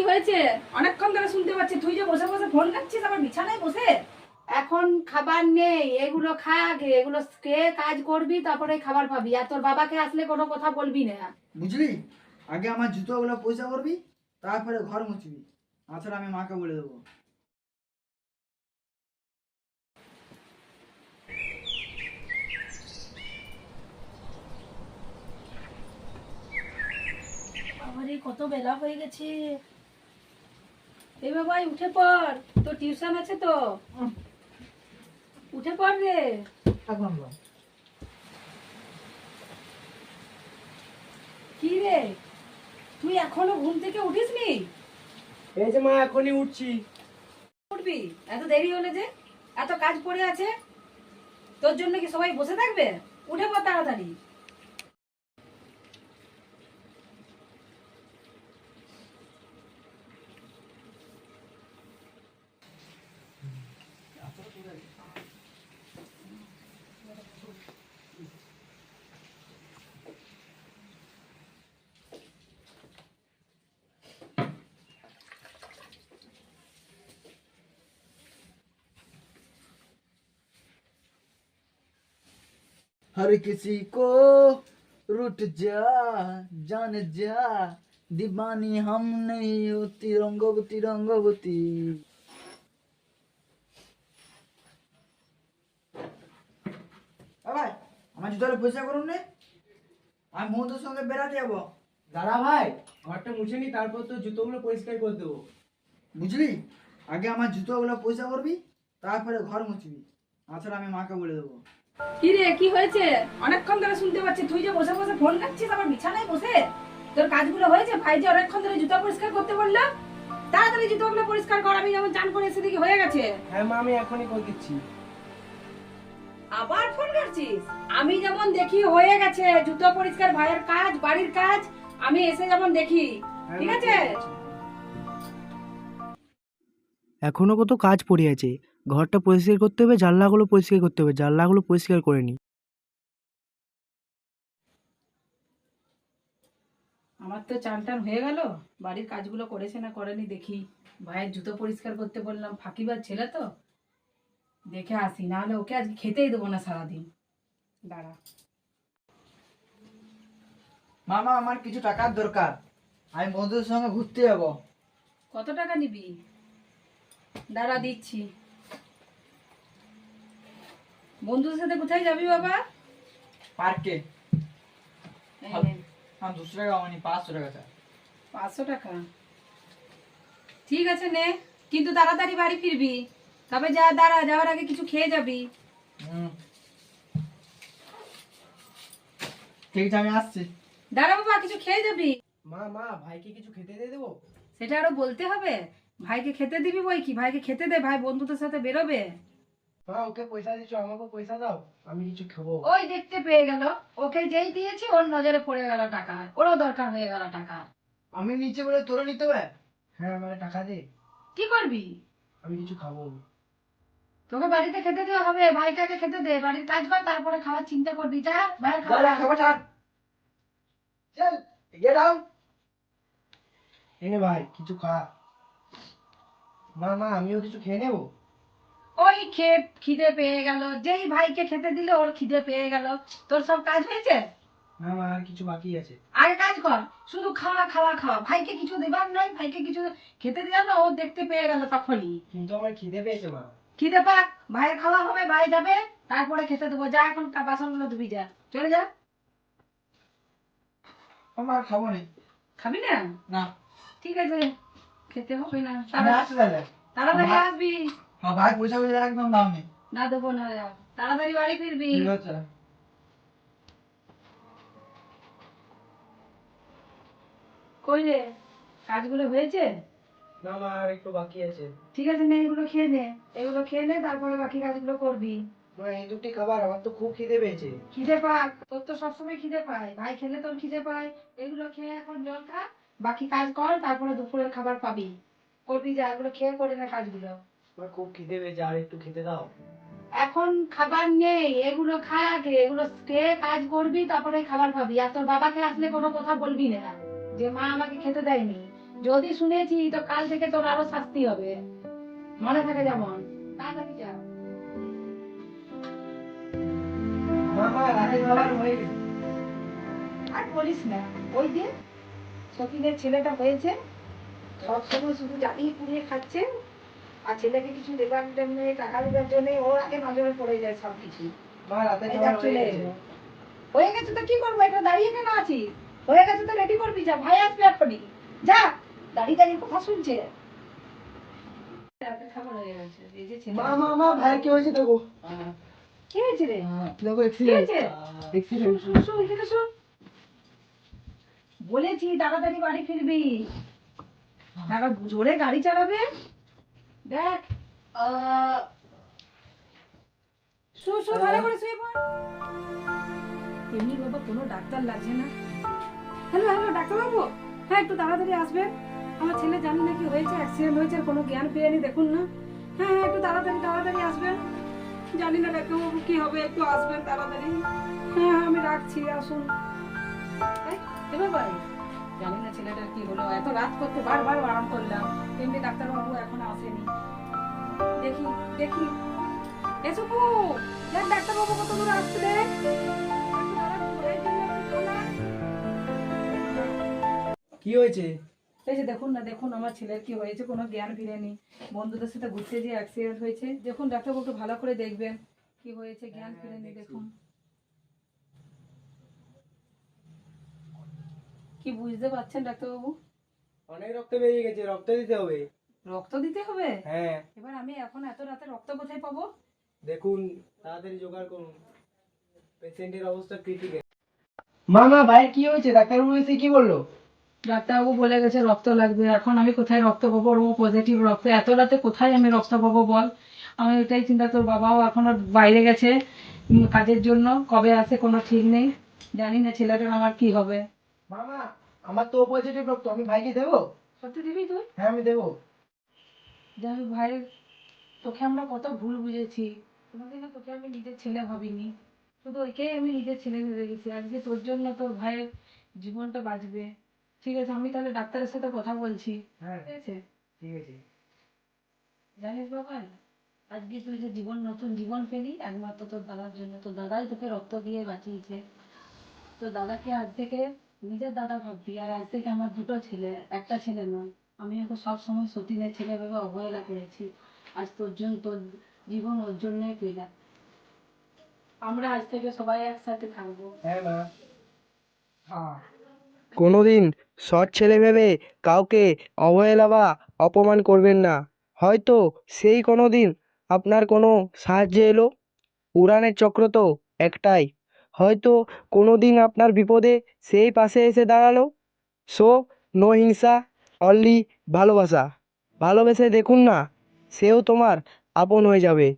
কি হয়েছে? অনেকক্ষণ ধরে শুনতে পাচ্ছি। তুই যে বসে বসে ফোন কাটছিস আবার বিছানায় বসে? এখন খাবার নেই এগুলো খা এগুলো কে কাজ করবি তারপরে খাবার পাবি। আর তোর বাবাকে আসলে কোনো কথা বলবি না। বুঝলি? আগে আমার জুতোগুলো পয়সা করবি তারপরে ঘর মুছবি। তাছাড়া আমি মাকে বলে দেবো। কত বেলা হয়ে গেছে। এই বাবাই উঠে পড়। তোর টিউশন আছে তো? উঠে পড় রে। কি রে? তুই এখনও ঘুম থেকে উঠিসনি? এই যে মা এখনই উঠছি। উঠবি? এত দেরি হলে যে? এত কাজ পড়ে আছে? তোর জন্য কি সবাই বসে থাকবে? উঠে পড় তাড়াতাড়ি। हर किसी को रुट जा जान जा दीवानी हम नहीं होती रंगवती रंगवती আমার জুতোর পয়সা করুন নে। আমি বন্ধুর সঙ্গে বেড়াতে যাব। দাদা ভাই ঘরটা মুছে নি তারপর তো জুতোগুলো পরিষ্কার করে দেবো। বুঝলি? আগে আমার জুতোগুলো পয়সা করবি তারপরে ঘর মুছবি। তাছাড়া আমি মাকে বলে দেবো। কি রে কি হয়েছে? অনেকক্ষণ ধরে শুনতে পাচ্ছি তুই যে বসে বসে ফোন কাটছিস আবার বিছানায় বসে? তোর কাজগুলো হয়েছে? ভাই যে অনেকক্ষণ ধরে জুতা পরিষ্কার করতে বলল তাড়াতাড়ি জুতোগুলো পরিষ্কার কর আমি যেমন চান করে এসে দেখি হয়ে গেছে। হ্যাঁ মা আমি এখনই করে দিচ্ছি। আবার ফোন করছিস? আমি যেমন দেখি হয়ে গেছে জুতো পরিষ্কার ভাইয়ের কাজ বাড়ির কাজ আমি এসে যেমন দেখি। ঠিক আছে? এখনও কত কাজ পড়ে আছে। ঘরটা পরিষ্কার করতে হবে জানলাগুলো পরিষ্কার করতে হবে। জানলাগুলো পরিষ্কার করে নি। আমার তো চান টান হয়ে গেল। বাড়ির কাজগুলো করেছে না করেনি দেখি। ভাইয়ের জুতো পরিষ্কার করতে বললাম ফাঁকিবার ছেলে তো। দেখে আসি না হলে ওকে আজকে খেতেই দেবো না সারাদিন। দাঁড়া। মামা আমার কিছু টাকার দরকার। আমি বন্ধুদের সঙ্গে ঘুরতে যাব। কত টাকা নিবি? দাঁড়া দিচ্ছি। বন্ধুদের সাথে কোথায় যাবি বাবা? পার্কে। এই দুশো টাকা মানে পাঁচশো টাকা পাঁচশো টাকা? ঠিক আছে নে। কিন্তু তাড়াতাড়ি বাড়ি ফিরবি। তবে যা দাঁড়া যাওয়ার আগে কিছু খেয়ে যাবি। হুম। ঠিক আছে আমি আসছি। দাঁড়া বাবা কিছু খেয়ে যাবি? মা মা ভাইকে কিছু খেতে দিয়ে দেবো? সেটা আরও বলতে হবে। ভাইকে খেতে দিবি বই কি? ভাইকে খেতে দে ভাই বন্ধুদের সাথে বেরোবে। মা ওকে পয়সা দিচ্ছ আমাকেও পয়সা দাও আমি কিছু খাব। ওই দেখতে পেয়ে গেল। ওকে যেই দিয়েছি ওর নজরে পড়ে গেল টাকা। ওরও দরকার হয়ে গেল টাকা। আমি নিচে বলে তোরে নিতে হবে? হ্যাঁ আমার টাকা দে। কি করবি? আমি কিছু খাব। তোকে বাড়িতে খেতে দেওয়া হবে আগে খেতে দে বাড়ির কাজ কর তারপরে খাওয়ার চিন্তা করবি যা বাইরে খাবার। ছাড়। চল এ ভাই কিছু খা। মা মা আমিও কিছু খেয়ে নেব? ওই খেয়ে খিদে পেয়ে গেল। যেই ভাইকে খেতে দিলে ওর খিদে পেয়ে গেল। তোর সব কাজ হয়েছে? না মা আর কিছু বাকি আছে। আগে কাজ কর শুধু খাওয়া খাওয়া খাওয়া। ভাইকে কিছু দেবার নয় ভাইকে কিছু খেতে দেওয়া না ও দেখতে পেয়ে গেল তখনই। কিন্তু আমার খিদে পেয়েছে মা। খিদে পাক ভাইয়ের খাওয়া হবে ভাই যাবে তারপরে খেতে দেবো। যা এখন কা- বাসনগুলো ধুবি যা। চলে যা। আমার খাব নি। খাবি না? না। ঠিক আছে। খেতে হবে না। তাহলে। তাড়াতাড়ি আসবি। হ্যাঁ ভাই পয়সা পয়সা একদম দাও নি। না দেবো না। তাড়াতাড়ি বাড়ি ফিরবি। ঠিক আছে। কই রে? কাজগুলো হয়েছে? না মা আর একটু বাকি আছে। ঠিক আছে নে এগুলো খেয়ে নে। এগুলো খেয়ে নে তারপরে বাকি কাজগুলো করবি। মা এই দুটি খাবার আমার তো খুব খিদে পেয়েছে। খিদে পাক? তোর তো সবসময় খিদে পায়। ভাই খেলে তোর খিদে পায়। এগুলো খেয়ে এখন জল খা বাকি কাজ কর তারপরে দুপুরের খাবার পাবি। করবি যা এগুলো খেয়ে করে না কাজগুলো। আমার খুব খিদে পেয়েছে আর একটু খেতে দাও। এখন খাবার নেই এগুলো খা আগে এগুলো খেয়ে কাজ করবি তারপরে খাবার পাবি। আর তোর বাবাকে আসলে কোনো কথা বলবি না। যে মা আমাকে খেতে দেয়নি। যদি শুনেছি তো কাল থেকে তোর আরও শাস্তি হবে। মনে থাকে যেমন। তাড়াতাড়ি আর বলিস না ওই সতীনের ছেলেটা হয়েছে সবসময় শুধু জ্বালিয়ে পুড়িয়ে খাচ্ছে আর ছেলেকে কিছু দেবার জন্য টাকা দেবার জন্য ওর আগে নজরে পড়ে যায় সব কিছু চলে এলো। হয়ে গেছে তো কি করব? এটা দাঁড়িয়ে কেন আছিস? হয়ে গেছে তো রেডি করবি যা ভাই আসবে এক্ষুনি যা। দাঁড়িয়ে দাঁড়িয়ে কথা শুনছে? রাতের খাবার গেছে এই যে ছেলে মা মা মা ভাই কি হয়েছে দেখো? কি হয়েছে রে? দেখো কি এক্সিডেন্ট হয়েছে। এক্সিডেন্ট শোন, শোন, এখানে শোন। বলেছি তাড়াতাড়ি বাড়ি ফিরবি। টাকা জোরে গাড়ি চালাবে। দেখ। শো শো ভালো করে শুয়ে পড়। এমনি বাবা কোনো ডাক্তার লাগছে না। হ্যালো হ্যালো ডাক্তারবাবু? হ্যাঁ একটু তাড়াতাড়ি আসবেন। আমার ছেলে জানি না কি হয়েছে অ্যাক্সিডেন্ট হয়েছে কোনো জ্ঞান ফিরেনি দেখুন না। হ্যাঁ হ্যাঁ একটু তাড়াতাড়ি তাড়াতাড়ি আসবেন। জানি না ডাক্তারবাবু কি হবে, একটু আসবেন তাড়াতাড়ি। হ্যাঁ হ্যাঁ আমি রাখছি, আসুন। এবার জানি না ছেলেটার কি হলো, এত রাত করতে বারবার বারণ করলাম। কিন্তু ডাক্তারবাবু এখনও আসেনি। দেখি দেখি। এসো দেখ ডাক্তারবাবু কত দূর আসছে। কি হয়েছে? এই যে দেখুন না দেখুন আমার ছেলের কি হয়েছে কোনো জ্ঞান ফিরেনি। বন্ধুদের সাথে ঘুরতে যে অ্যাক্সিডেন্ট হয়েছে। দেখুন ডাক্তারবাবু একটু ভালো করে দেখবেন। কি হয়েছে জ্ঞান ফিরেনি দেখুন। কি বুঝতে পারছেন ডাক্তারবাবু অনেক রক্ত বেরিয়ে গেছে রক্ত দিতে হবে। রক্ত দিতে হবে? হ্যাঁ। এবার আমি এখন এত রাতে রক্ত কোথায় পাবো? দেখুন তাড়াতাড়ি জোগাড় করুন। পেশেন্টের অবস্থা ক্রিটিক্যাল মা মা ভাইয়ের কি হয়েছে? ডাক্তারবাবু এসে কি বলল? ডাক্তারবাবু বলে গেছে রক্ত লাগবে। এখন আমি কোথায় রক্ত পাবো? ও পজিটিভ রক্ত। এত রাতে কোথায় আমি রক্ত পাবো বল? আমি এটাই চিন্তা তোর বাবাও এখনও বাইরে গেছে কাজের জন্য। কবে আসে কোনো ঠিক নেই। জানি না ছেলেটার আমার কি হবে। মামা আমার তো পজিটিভ রক্ত। আমি ভাইকে দেবো? সত্যি দিবি তুই? হ্যাঁ আমি দেবো। হোক ভাইয়ের তোকে আমরা কত ভুল বুঝেছি। কোনোদিনও তোকে আমি নিজের ছেলে ভাবিনি। শুধু ওইকেই আমি নিজের ছেলে ভেবে গেছি। আজকে তোর জন্য তোর ভাইয়ের জীবনটা বাঁচবে। ঠিক আছে আমি তাহলে ডাক্তারের সাথে কথা বলছি। হ্যাঁ ঠিক আছে? ঠিক আছে। জানিস বাবা আজকে তুই যে জীবন নতুন জীবন পেলি একমাত্র তোর দাদার জন্য। তোর দাদাই তোকে রক্ত দিয়ে বাঁচিয়েছে। তোর দাদাকে আজ থেকে নিজের দাদা ভাববি আর আজ থেকে আমার দুটো ছেলে একটা ছেলে নয়। আমি ওকে সবসময় সতীনের ছেলে ভেবে অবহেলা করেছি। আজ তোর জন্য তোর জীবন ওর জন্যই পেলাম। আমরা আজ থেকে সবাই একসাথে থাকব। হ্যাঁ মা। হ্যাঁ। কোনোদিন সৎ ছেলে ভেবে কাউকে অবহেলা বা অপমান করবেন না। হয়তো সেই কোনো দিন আপনার কোনো সাহায্যে এলো। উড়ানের চক্র তো একটাই। হয়তো কোনো দিন আপনার বিপদে সেই পাশে এসে দাঁড়াল। সো, নো হিংসা, অনলি ভালোবাসা। ভালোবেসে দেখুন না, সেও তোমার আপন হয়ে যাবে।